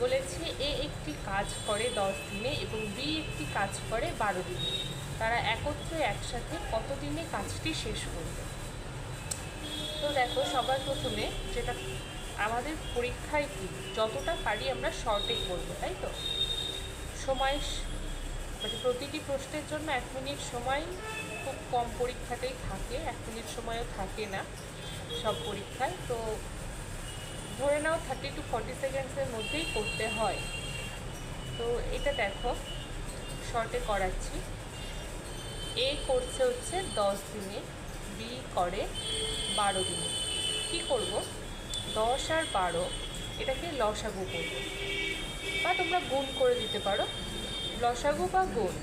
বলেছে, এ একটি কাজ করে দশ দিনে এবং বি একটি কাজ করে বারো দিনে। তারা একত্রে একসাথে কত দিনে কাজটি শেষ করবে? তো দেখো, সবার প্রথমে যেটা আমাদের পরীক্ষায় কি, যতটা পারি আমরা শর্টে করব, তাই তো? সময় মানে প্রতিটি প্রশ্নের জন্য এক মিনিট সময় খুব কম পরীক্ষাতেই থাকে, এক মিনিট সময়ও থাকে না সব পরীক্ষায়। তো ধরে নাও থার্টি টু ফর্টি সেকেন্ডসের মধ্যেই করতে হয়। তো এটা দেখো শর্টে করাচ্ছি। এ করছে হচ্ছে দশ দিনে বি করে বারো দিনে। কি করব? দশ আর বারো, এটাকে লসাগু করব। বা তোমরা গুণ করে দিতে পারো। লসাগু বা গুণ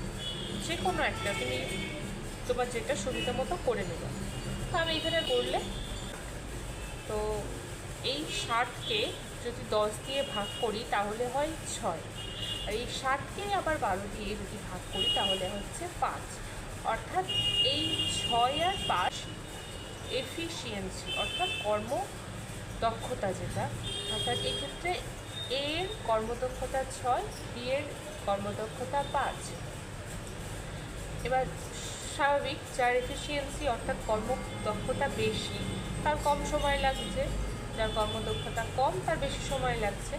যে কোনো একটা, তুমি তোমার যেটা সুবিধা মতো করে নেবে। তো আমি এখানে করলে তো এই ষাটকে যদি দশ দিয়ে ভাগ করি, তাহলে হয় ছয়। আর এই ষাটকে আবার বারো দিয়ে যদি ভাগ করি, তাহলে হচ্ছে পাঁচ। অর্থাৎ এই ছয় আর পাঁচ এফিসিয়েন্সি, অর্থাৎ কর্ম দক্ষতা যেটা, অর্থাৎ এক্ষেত্রে এর কর্মদক্ষতা ছয়, বি এর কর্মদক্ষতা পাঁচ। এবার স্বাভাবিক যার এফিসিয়েন্সি অর্থাৎ কর্মদক্ষতা বেশি, তার কম সময় লাগছে। যার কর্মদক্ষতা কম, তার বেশি সময় লাগছে।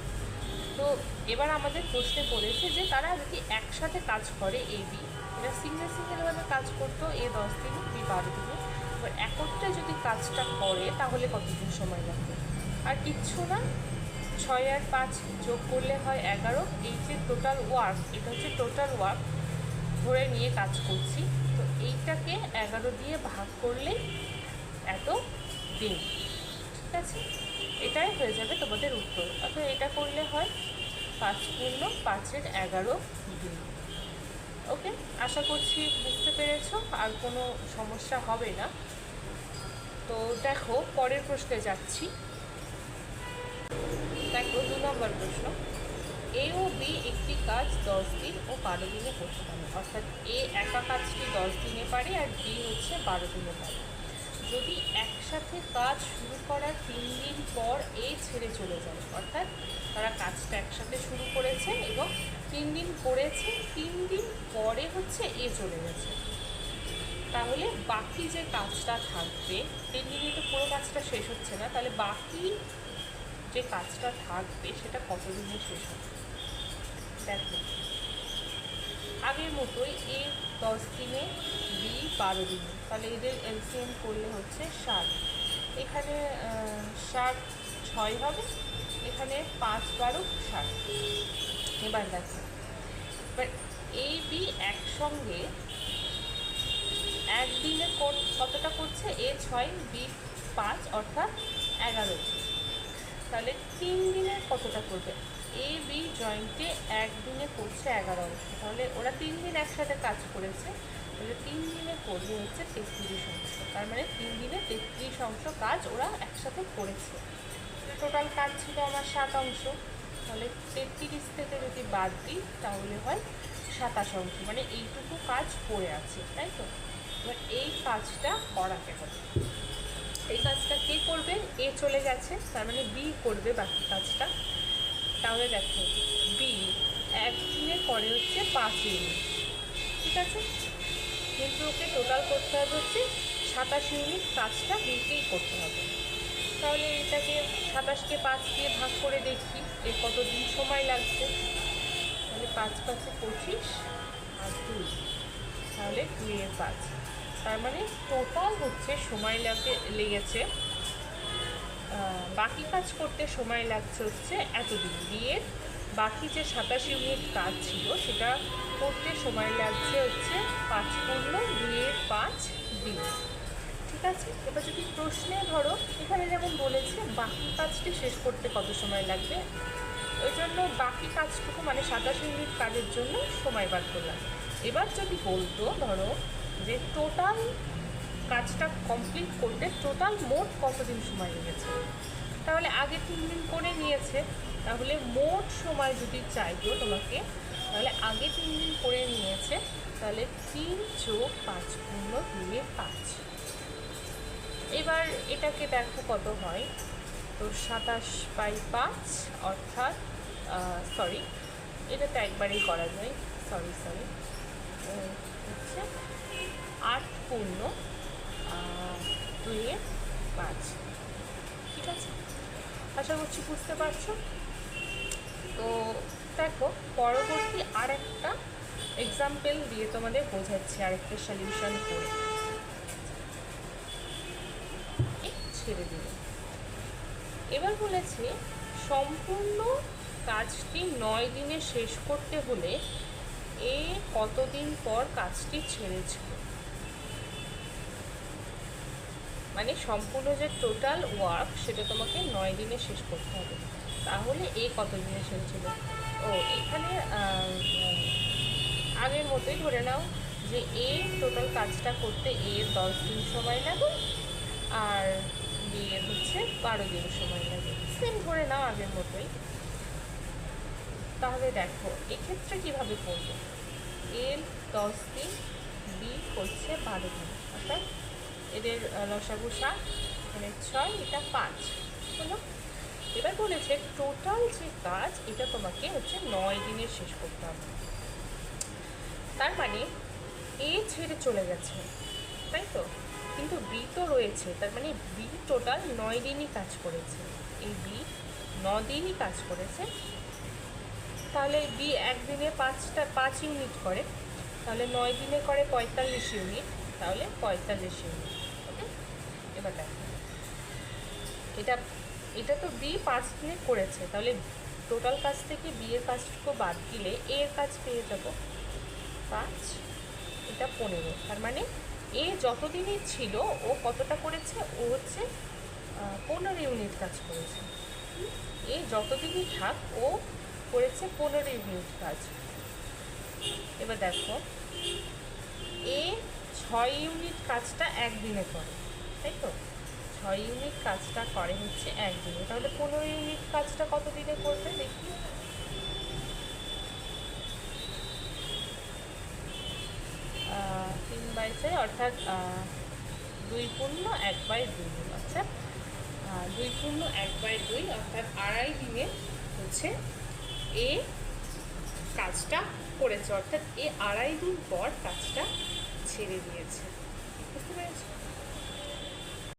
তো এবার আমাদের প্রশ্নে পড়েছে যে তারা যদি একসাথে কাজ করে এ বি এরা সিঙ্গেল সিঙ্গেলভাবে কাজ করতো এ দশ দিন বি বারো দিনে। এবার একত্রে যদি কাজটা করে, তাহলে কতদিন সময় লাগবে? আর কিচ্ছু না, ছয় আর পাঁচ যোগ করলে হয় এগারো। এই যে টোটাল ওয়ার্ক এটা হচ্ছে টোটাল ওয়ার্ক ধরে নিয়ে কাজ করছি। তো এইটাকে এগারো দিয়ে ভাগ করলে এত দিন। ঠিক আছে, এটাই হয়ে যাবে তোমাদের উত্তর। অর্থাৎ এটা করলে হয় পাঁচ পূর্ণ, পাঁচের এগারো দিন। ওকে? আশা করছি বুঝতে পেরেছ, আর কোনো সমস্যা হবে না। তো দেখো, পরের প্রশ্নে যাচ্ছি। দেখো, দু নম্বর প্রশ্ন। এ ও বি একটি কাজ দশ দিন ও বারো দিনে করতে পারে। অর্থাৎ এ একা কাজটি দশ দিনে পারে আর বি হচ্ছে বারো দিনে পারে। যদি একসাথে কাজ শুরু করার তিন দিন পর এ ছেড়ে চলে যায়, অর্থাৎ তারা কাজটা একসাথে শুরু করেছে এবং তিন দিন করেছে, তিন দিন পরে হচ্ছে এ চলে গেছে। তাহলে বাকি যে কাজটা থাকবে, তিন দিনে তো পুরো কাজটা শেষ হচ্ছে না, তাহলে বাকি যে কাজটা থাকবে সেটা কতদিনে শেষ হবে? দেখো, আগের মতোই এ দশ দিনে বি বারো দিনে তাহলে এদের এলসিএম করলে হচ্ছে ষাট এখানে ষাট ছয় হবে, এখানে পাঁচ বারো ষাট এবার দেখো। এবার এ বি একসঙ্গে একদিনে কতটা করছে? এ ছয় বি পাঁচ, অর্থাৎ এগারো। তাহলে তিন দিনে কতটা করবে? এ বি জয়েন্টে একদিনে করছে এগারো। অংশ তাহলে ওরা তিন দিন একসাথে কাজ করেছে। তাহলে তিন দিনে করবে হচ্ছে তেত্রিশ অংশ তার মানে তিন দিনে তেত্রিশ অংশ কাজ ওরা একসাথে করেছে। টোটাল কাজ ছিল আমার সাত অংশ। তাহলে তেত্রিশ থেকে যদি বাদ দিই, তাহলে হয় সাতাশ অংশ। মানে এইটুকু কাজ করে আছে, তাই তো? এবার এই কাজটা করাতে হবে। এই কাজটা কে করবে? এ চলে গেছে। তার মানে বি করবে বাকি কাজটা। তাহলে দেখো, বি একদিনের পরে হচ্ছে পাঁচ ইউনিট ঠিক আছে? কিন্তু ওকে টোটাল করতে হবে হচ্ছে সাতাশ ইউনিট কাজটা বিকেই করতে হবে। তাহলে এটাকে সাতাশকে পাঁচ দিয়ে ভাগ করে দেখি এর কত দিন সময় লাগছে। তাহলে পাঁচ পাঁচে পঁচিশ আর দুই, তাহলে এর পাঁচ। তার মানে টোটাল হচ্ছে সময় লাগে লেগেছে বাকি কাজ করতে সময় লাগছে হচ্ছে এতদিন। বিয়ের বাকি যে সাতাশ ইউনিট কাজ ছিল, সেটা করতে সময় লাগছে হচ্ছে পাঁচ পূর্ণ দুইয়ের পাঁচ দিন। ঠিক আছে? এবার যদি প্রশ্নে ধরো, এখানে যেমন বলেছে, বাকি কাজটি শেষ করতে কত সময় লাগবে? ওই জন্য বাকি কাজটুকু মানে সাতাশ ইউনিট কাজের জন্য সময় বার করলাম। এবার যদি বলতো, ধরো যে টোটাল কাজটা কমপ্লিট করতে টোটাল মোট কতদিন সময় লেগেছে? তাহলে আগে তিন দিন করে নিয়েছে। তাহলে মোট সময় যদি চাইতো তোমাকে, তাহলে আগে তিন দিন করে নিয়েছে, তাহলে তিন যোগ পাঁচ পূর্ণ দুয়ে পাঁচ। এবার এটাকে দেখো কত হয়? তো সাতাশ বাই পাঁচ, অর্থাৎ সরি এটা তো একবারেই করা যায়। সরি সরি হচ্ছে আট পূর্ণ দুইয়ে পাঁচ। ঠিক আছে? আশা করছি বুঝতে পারছ? দেখো, পরবর্তী আর একটা এক্সাম্পল দিয়ে তোমাদের বোঝাচ্ছি আরেকটা সলিউশন করে। ছেড়ে দিল এবার বলেছে, সম্পূর্ণ কাজটি নয় দিনে শেষ করতে হলে এ কতদিন পর কাজটি ছেড়েছিল? মানে সম্পূর্ণ যে টোটাল ওয়ার্ক সেটা তোমাকে নয় দিনে শেষ করতে হবে। তাহলে এ কত দিনে ছেড়েছিল ও, এখানে আগের মতোই ধরে নাও যে এ টোটাল কাজটা করতে এর দশ দিন সময় লাগে আর বি এর হচ্ছে বারো দিন সময় লাগে। সেম ধরে নাও আগের মতোই। তাহলে দেখো, এক্ষেত্রে কীভাবে করব? এর দশ দিন, বি হচ্ছে বারো দিন। অর্থাৎ এদের লসাগু সাত মানে ছয়, এটা পাঁচ। হলো এবার বলেছে টোটাল যে কাজ, এটা তোমাকে হচ্ছে নয় দিনে শেষ করতে হবে। তার মানে এ ছেড়ে চলে গেছে, তাই তো? কিন্তু বি তো রয়েছে, তার মানে বি টোটাল নয় দিনই কাজ করেছে। এই বি ন দিনই কাজ করেছে। তাহলে বি একদিনে পাঁচটা, পাঁচ ইউনিট করে, তাহলে নয় দিনে করে পঁয়তাল্লিশ ইউনিট তাহলে পঁয়তাল্লিশ ইউনিট ওকে এবার দেখো। এটা এটা তো বি পাঁচ দিনে করেছে, তাহলে টোটাল কাজ থেকে বি এর কাজটুকু বাদ দিলে এ এর কাজ পেয়ে যাব পাঁচ, এটা পনেরো। তার মানে এ যতদিনই ছিল, ও কতটা করেছে? ও হচ্ছে পনেরো ইউনিট কাজ করেছে। এ যতদিনই থাক, ও করেছে পনেরো ইউনিট কাজ এবার দেখো এ ছয় ইউনিট কাজটা একদিনে করে, তাই তো? ছয় ইউনিট কাজটা করে হচ্ছে একদিনে। তাহলে পনেরো ইউনিট কাজটা কত দিনে করবে দেখি? তিন বাই ছয় অর্থাৎ দুই পূর্ণ এক বাই দুই। আচ্ছা। দুই পূর্ণ এক বাই দুই অর্থাৎ আড়াই দিনে হচ্ছে এ কাজটা করেছে। অর্থাৎ এ আড়াই দিন পর কাজটা ছেড়ে দিয়েছে।